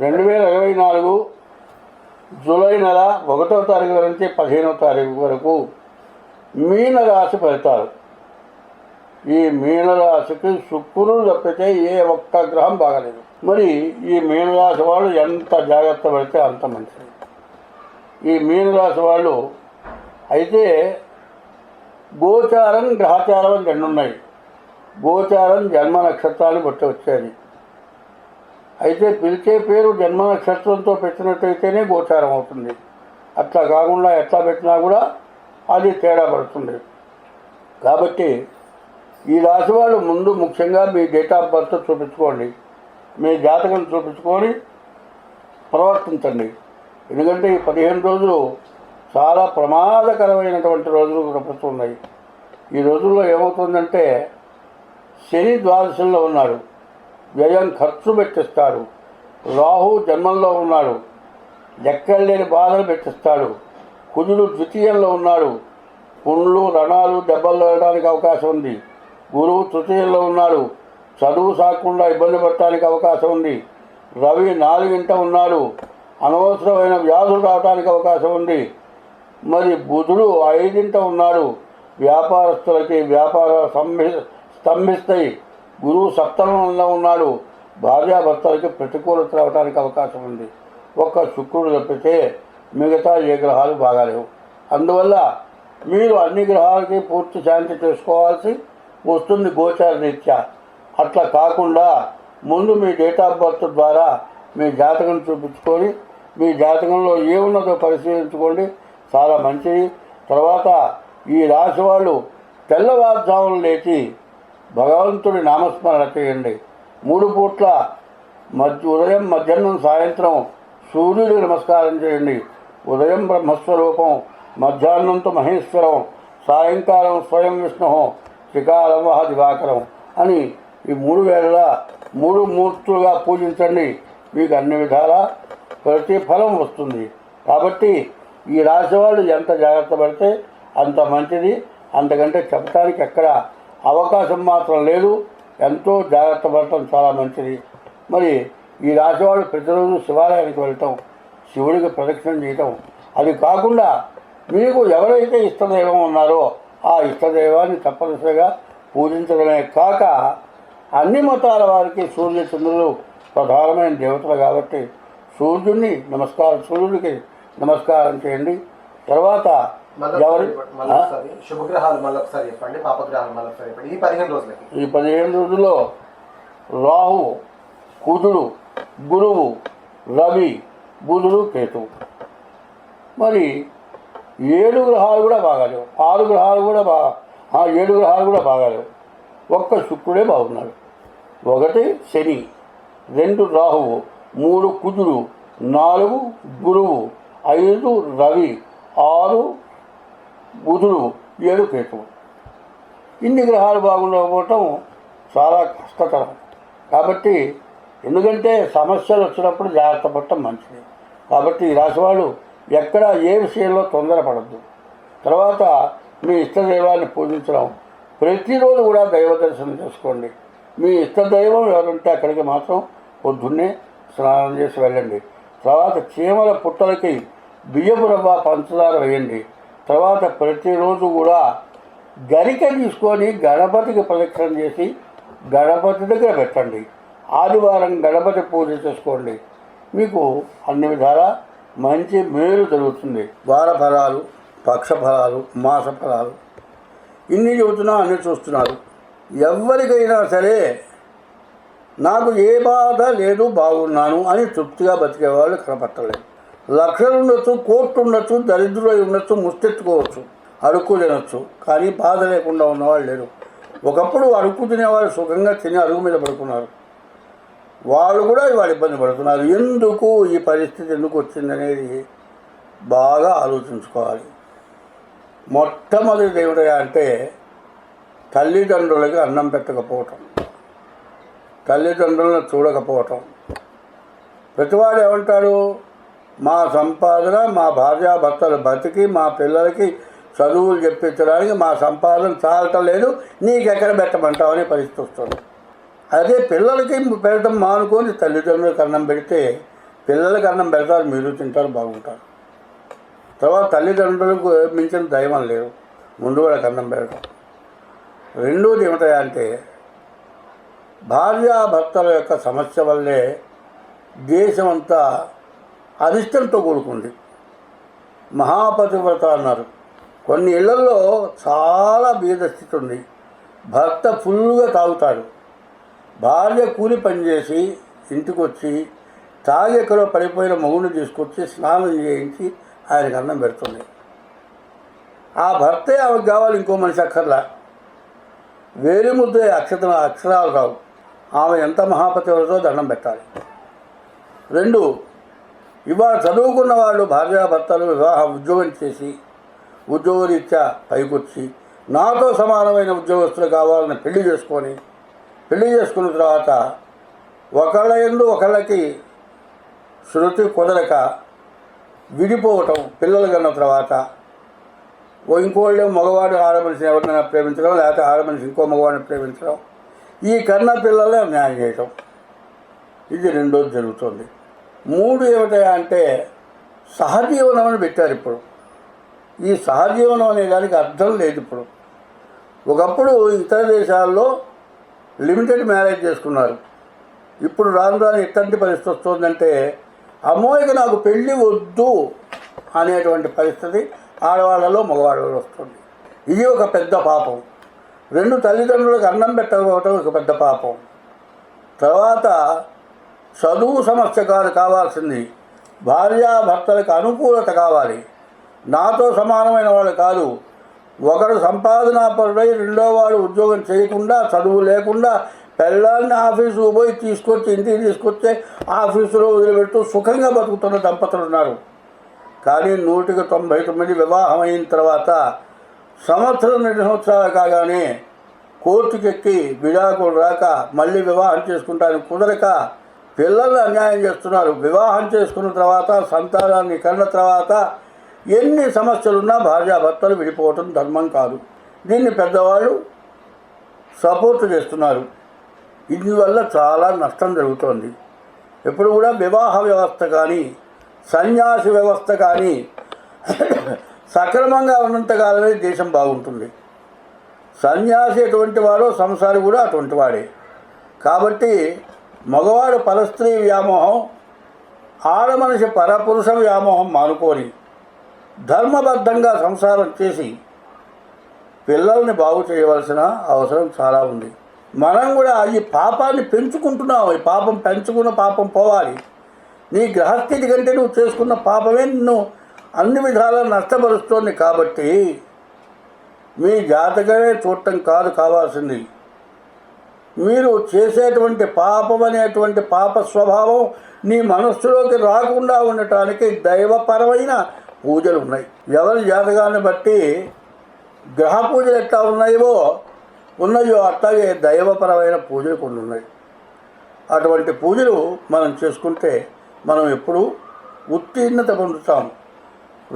రెండు వేల ఇరవై నాలుగు జూలై నెల ఒకటో తారీఖు నుంచి పదిహేనో తారీఖు వరకు మీనరాశి ఫలితాలు. ఈ మీనరాశికి శుక్రుడు తప్పితే ఏ ఒక్క గ్రహం బాగలేదు. మరి ఈ మీనరాశి వాళ్ళు ఎంత జాగ్రత్త పడితే అంత మంచిది. ఈ మీనరాశి వాళ్ళు అయితే గోచారం గ్రహచారం రెండు ఉన్నాయి గోచారం జన్మ నక్షత్రాలు బట్టి వచ్చేది అయితే పిలిచే పేరు జన్మ నక్షత్రంతో పెట్టినట్టయితేనే గోచారం అవుతుంది. అట్లా కాకుండా ఎట్లా పెట్టినా కూడా అది తేడా పడుతుంది. కాబట్టి ఈ రాశి వాళ్ళు ముందు ముఖ్యంగా మీ డేట్ ఆఫ్ బర్త్ చూపించుకోండి. మీ జాతకం చూపించుకొని ప్రవర్తించండి. ఎందుకంటే ఈ పదిహేను రోజులు చాలా ప్రమాదకరమైనటువంటి రోజులు కనిపిస్తున్నాయి. ఈ రోజుల్లో ఏమవుతుందంటే శని ద్వాదశంలో ఉన్నాడు వ్యయం ఖర్చు పెట్టిస్తాడు. రాహు జన్మంలో ఉన్నాడు. లెక్కలేని బాధలు పెట్టిస్తాడు. కుజుడు ద్వితీయంలో ఉన్నాడు. పుండ్లు రణాలు దెబ్బలు వెళ్ళడానికి అవకాశం ఉంది. గురువు తృతీయంలో ఉన్నాడు. చదువు సాకుండా ఇబ్బంది పడటానికి అవకాశం ఉంది. రవి నాలుగింట ఉన్నాడు. అనవసరమైన వ్యాధులు రావడానికి అవకాశం ఉంది. మరి బుధుడు ఐదింట ఉన్నాడు. వ్యాపారస్తులకి వ్యాపార స్తంభి స్తంభిస్తాయి. గురువు సప్తమంలో ఉన్నాడు. భార్యాభర్తలకి ప్రతికూలత రావడానికి అవకాశం ఉంది. ఒక్క శుక్రుడు తప్పితే మిగతా ఏ గ్రహాలు బాగాలేవు. అందువల్ల మీరు అన్ని గ్రహాలకి పూర్తి శాంతి చేసుకోవాల్సి వస్తుంది గోచార రీత్యా అట్లా కాకుండా ముందు మీ డేట్ ఆఫ్ బర్త్ ద్వారా మీ జాతకం చూపించుకొని మీ జాతకంలో ఏమున్నదో పరిశీలించుకోండి. చాలా మంచిది. తర్వాత ఈ రాశి వాళ్ళు తెల్లవారుజామున లేచి భగవంతుడి నామస్మరణ చేయండి. మూడు పూట్ల మధ్య ఉదయం మధ్యాహ్నం సాయంత్రం సూర్యుడికి నమస్కారం చేయండి. ఉదయం బ్రహ్మస్వరూపం మధ్యాహ్నంతో మహేశ్వరం సాయంకాలం స్వయం విష్ణు శ్రీకాలం వహ దివాకరం అని ఈ మూడు వేళ మూడు మూర్తులుగా పూజించండి. మీకు అన్ని విధాల ప్రతిఫలం వస్తుంది. కాబట్టి ఈ రాశి వాళ్ళు ఎంత జాగ్రత్త పడితే అంత మంచిది. అంతకంటే చెప్పడానికి ఎక్కడ అవకాశం మాత్రం లేదు. ఎంతో జాగ్రత్త పడటం చాలా మంచిది. మరి ఈ రాశివాడు ప్రతిరోజు శివాలయానికి వెళ్ళటం శివుడికి ప్రదక్షిణం చేయటం అది కాకుండా మీకు ఎవరైతే ఇష్టదైవం ఉన్నారో ఆ ఇష్టదైవాన్ని తప్పనిసరిగా పూజించడమే కాక అన్ని మతాల వారికి సూర్య చంద్రులు ప్రధానమైన దేవతలు కాబట్టి సూర్యుడిని నమస్కారం సూర్యుడికి నమస్కారం చేయండి. తర్వాత ఎవరి? శుభగ్రహాలు చెప్పండి. పాపగ్రహాలు ఈ పదిహేను రోజులకి. ఈ పదిహేను రోజుల్లో రాహు కుజుడు గురువు రవి బుధుడు కేతువు మరి ఏడు గ్రహాలు కూడా బాగాలేవు. ఆరు గ్రహాలు కూడా బాగా ఆ ఏడు గ్రహాలు కూడా బాగాలేవు. ఒక్క శుక్రుడే బాగున్నాడు. ఒకటి శని రెండు రాహువు మూడు కుజుడు నాలుగు గురువు ఐదు రవి ఆరు బుధుడు ఏడు కేతువు. ఇన్ని గ్రహాలు బాగుండకపోవటం చాలా కష్టతరం. కాబట్టి ఎందుకంటే సమస్యలు వచ్చినప్పుడు జాగ్రత్త పడటం మంచిది. కాబట్టి ఈ రాశి వాళ్ళు ఎక్కడ ఏ విషయంలో తొందరపడద్దు. తర్వాత మీ ఇష్టదైవాన్ని పూజించడం. ప్రతిరోజు కూడా దైవ దర్శనం చేసుకోండి. మీ ఇష్టదైవం ఎవరుంటే అక్కడికి మాత్రం పొద్దున్నే స్నానం చేసి వెళ్ళండి. తర్వాత చీమల పుట్టలకి బియ్యపు రవ్వ పంచదార వేయండి. తర్వాత ప్రతిరోజు కూడా గరిక తీసుకొని గణపతికి ప్రదక్షిణ చేసి గణపతి దగ్గర పెట్టండి. ఆదివారం గణపతి పూజ చేసుకోండి. మీకు అన్ని విధాల మంచి మేలు జరుగుతుంది. వార ఫలాలు పక్ష ఫలాలు ఇన్ని చెబుతున్నా అన్ని చూస్తున్నారు. ఎవరికైనా సరే నాకు ఏ బాధ లేదు బాగున్నాను అని తృప్తిగా బతికేవాళ్ళు కనపట్టలేదు లక్షలు ఉండొచ్చు కోట్లు ఉండొచ్చు దరిద్రులై ఉండొచ్చు ముస్తెత్తుకోవచ్చు అడుక్కు తినొచ్చు కానీ బాధ లేకుండా ఉన్నవాళ్ళు లేరు. ఒకప్పుడు అడుక్కు తినేవాళ్ళు సుఖంగా తిని అరుగు మీద పడుకున్నారు. వాళ్ళు కూడా ఇవాళ ఇబ్బంది పడుతున్నారు. ఎందుకు ఈ పరిస్థితి ఎందుకు వచ్చిందనేది బాగా ఆలోచించుకోవాలి. మొట్టమొదటి ఏమిటి అంటే తల్లిదండ్రులకి అన్నం పెట్టకపోవటం. తల్లిదండ్రులను చూడకపోవటం. ప్రతివాడు ఏమంటాడు? మా సంపాదన మా భార్యాభర్తలు బతికి మా పిల్లలకి చదువులు చెప్పించడానికి మా సంపాదన చాలటం లేదు. నీకెక్కడ పెట్టమంటావు అనే పరిస్థితి వస్తుంది. అదే పిల్లలకి పెట్టడం మానుకొని తల్లిదండ్రులకు అన్నం పెడితే పిల్లలకి అన్నం పెడతారు మీరు తింటారు బాగుంటారు. తర్వాత తల్లిదండ్రులకు మించిన దైవం లేదు ముందు వాళ్ళకి అన్నం పెడతాం. రెండోది ఏమిటా అంటే భార్యాభర్తల యొక్క సమస్య వల్లే దేశమంతా అనిష్టంతో కూడుకుంది. మహాపతివ్రత అన్నారు. కొన్ని ఇళ్ళలో చాలా బీద స్థితి ఉంది భర్త ఫుల్గా తాగుతాడు. భార్య కూలి పనిచేసి ఇంటికి వచ్చి తాగి ఎక్కడో పడిపోయిన మగుని తీసుకొచ్చి స్నానం చేయించి ఆయనకు అన్నం పెడుతుంది. ఆ భర్తే ఆమెకు కావాలి ఇంకో మనిషి అక్కర్లా? వేలి అక్షత అక్షరాలు రావు. ఆమె ఎంత మహాపతివ్రతో దండం పెట్టాలి? రెండు ఇవాళ చదువుకున్న వాళ్ళు భార్యాభర్తలు వివాహ ఉద్యోగం చేసి ఉద్యోగరీత్యా పైకొచ్చి నాతో సమానమైన ఉద్యోగస్తులు కావాలని పెళ్ళి చేసుకొని పెళ్ళి చేసుకున్న తర్వాత ఒకళ్ళ ఎందు ఒకళ్ళకి శృతి కుదరక విడిపోవటం పిల్లలు కన్న తర్వాత ఇంకోళ్ళు మగవాడు ఆడమనిషిని ఎవరినైనా ప్రేమించడం లేకపోతే ఆడ మనిషి ఇంకో మగవాడిని ప్రేమించడం ఈ కన్న పిల్లలే న్యాయం చేయటం. ఇది రెండోది జరుగుతుంది. మూడు ఏమిటా అంటే సహజీవనం అని పెట్టారు ఇప్పుడు. ఈ సహజీవనం అనే దానికి అర్థం లేదు ఇప్పుడు. ఒకప్పుడు ఇతర దేశాల్లో లిమిటెడ్ మ్యారేజ్ చేసుకున్నారు. ఇప్పుడు రాను రాను ఎట్లాంటి పరిస్థితి వస్తుందంటే అమ్మోయికి నాకు పెళ్ళి వద్దు అనేటువంటి పరిస్థితి ఆడవాళ్ళలో మగవాళ్ళలో వస్తుంది. ఇది ఒక పెద్ద పాపం. రెండు తల్లిదండ్రులకు అన్నం పెట్టకపోవటం ఒక పెద్ద పాపం. తర్వాత చదువు సమస్య కాదు కావాల్సింది భార్యాభర్తలకు అనుకూలత కావాలి. నాతో సమానమైన వాళ్ళు కాదు. ఒకరు సంపాదనాపరుడై రెండో వాడు ఉద్యోగం చేయకుండా చదువు లేకుండా పెళ్ళాన్ని ఆఫీసుకు పోయి తీసుకొచ్చి ఇంటికి తీసుకొస్తే ఆఫీసులో వదిలిపెడుతూ సుఖంగా బతుకుతున్న దంపతులు ఉన్నారు. కానీ నూటికి తొంభై తొమ్మిది వివాహం అయిన తర్వాత సంవత్సరం రెండు సంవత్సరాలు కాగానే కోర్టుకెక్కి విడాకులు రాక మళ్ళీ వివాహం చేసుకుంటానికి కుదరక పిల్లల్ని అన్యాయం చేస్తున్నారు. వివాహం చేసుకున్న తర్వాత సంతానాన్ని కన్న తర్వాత ఎన్ని సమస్యలున్నా భార్యాభర్తలు విడిపోవటం ధర్మం కాదు. దీన్ని పెద్దవాళ్ళు సపోర్ట్ చేస్తున్నారు. ఇందువల్ల చాలా నష్టం జరుగుతోంది. ఎప్పుడు కూడా వివాహ వ్యవస్థ కానీ సన్యాసి వ్యవస్థ కానీ సక్రమంగా ఉన్నంతకాలమే దేశం బాగుంటుంది. సన్యాసి ఎటువంటి వాడో సంసారి కూడా అటువంటి వాడే. కాబట్టి మగవాడు పరస్త్రీ వ్యామోహం ఆడమనిషి పరపురుష వ్యామోహం మానుకొని ధర్మబద్ధంగా సంసారం చేసి పిల్లల్ని బాగు చేయవలసిన అవసరం చాలా ఉంది. మనం కూడా ఈ పాపాన్ని పెంచుకుంటున్నావు ఈ పాపం పెంచుకున్న పాపం పోవాలి. నీ గ్రహస్థితి కంటే నువ్వు చేసుకున్న పాపమే నిన్ను అన్ని విధాలా నష్టపరుస్తోంది కాబట్టి మీ జాతకమే చూడటం కాదు కావాల్సింది. మీరు చేసేటువంటి పాపం అనేటువంటి పాప స్వభావం నీ మనస్సులోకి రాకుండా ఉండటానికి దైవపరమైన పూజలు ఉన్నాయి. ఎవరి జాతకాన్ని బట్టి గ్రహ పూజలు ఎట్లా ఉన్నాయో ఉన్నాయో అట్లాగే దైవపరమైన పూజలు కొన్ని ఉన్నాయి. అటువంటి పూజలు మనం చేసుకుంటే మనం ఎప్పుడూ ఉత్తీర్ణత పొందుతాం.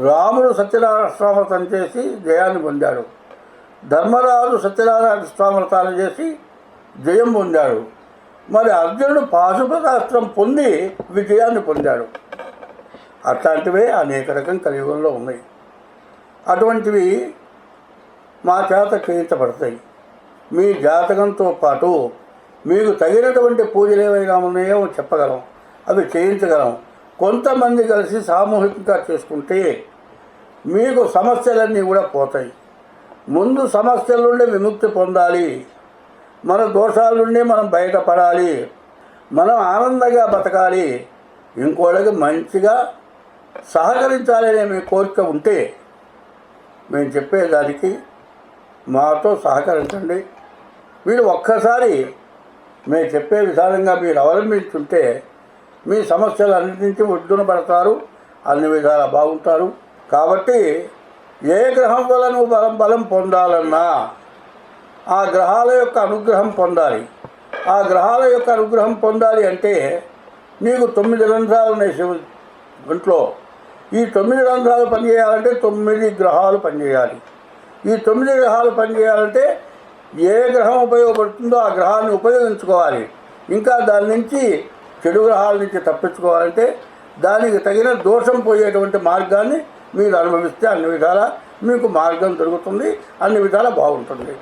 రాముడు సత్యనారాయణ స్వామృతం చేసి జయాన్ని పొందాడు. ధర్మరాజు సత్యనారాయణ స్వామృతాలు చేసి జయం పొందాడు మరి అర్జునుడు పాశుపతాస్త్రం పొంది విజయాన్ని పొందాడు. అట్లాంటివే అనేక రకం కలియుగంలో ఉన్నాయి. అటువంటివి మా చేత చేయించబడతాయి. మీ జాతకంతో పాటు మీకు తగినటువంటి పూజలు ఏవైనా ఉన్నాయో చెప్పగలం. అవి చేయించగలం. కొంతమంది కలిసి సామూహికంగా చేసుకుంటే మీకు సమస్యలన్నీ కూడా పోతాయి. ముందు సమస్యల నుండి విముక్తి పొందాలి. మన దోషాల నుండి మనం బయటపడాలి. మనం ఆనందంగా బతకాలి. ఇంకోళ్ళకి మంచిగా సహకరించాలనే మీ కోరిక ఉంటే మేము చెప్పేదానికి మాతో సహకరించండి. మీరు ఒక్కసారి మేము చెప్పే విధానంగా మీరు అవలంబించుంటే మీ సమస్యలు అన్నిటి నుంచి ఒడ్డున పడతారు. అన్ని విధాలా బాగుంటారు. కాబట్టి ఏ గ్రహం వల్ల నువ్వు బలం బలం పొందాలన్నా ఆ గ్రహాల యొక్క అనుగ్రహం పొందాలి. ఆ గ్రహాల యొక్క అనుగ్రహం పొందాలి అంటే నీకు తొమ్మిది రంధ్రాలు ఉన్నాయి శివ ఇంట్లో ఈ తొమ్మిది రంధ్రాలు పనిచేయాలంటే తొమ్మిది గ్రహాలు పనిచేయాలి. ఈ తొమ్మిది గ్రహాలు పనిచేయాలంటే ఏ గ్రహం ఉపయోగపడుతుందో ఆ గ్రహాన్ని ఉపయోగించుకోవాలి. ఇంకా దాని నుంచి చెడు గ్రహాల నుంచి తప్పించుకోవాలంటే దానికి తగిన దోషం పోయేటువంటి మార్గాన్ని మీరు అనుభవిస్తే అన్ని విధాలా మీకు మార్గం దొరుకుతుంది అన్ని విధాలా బాగుంటుంది.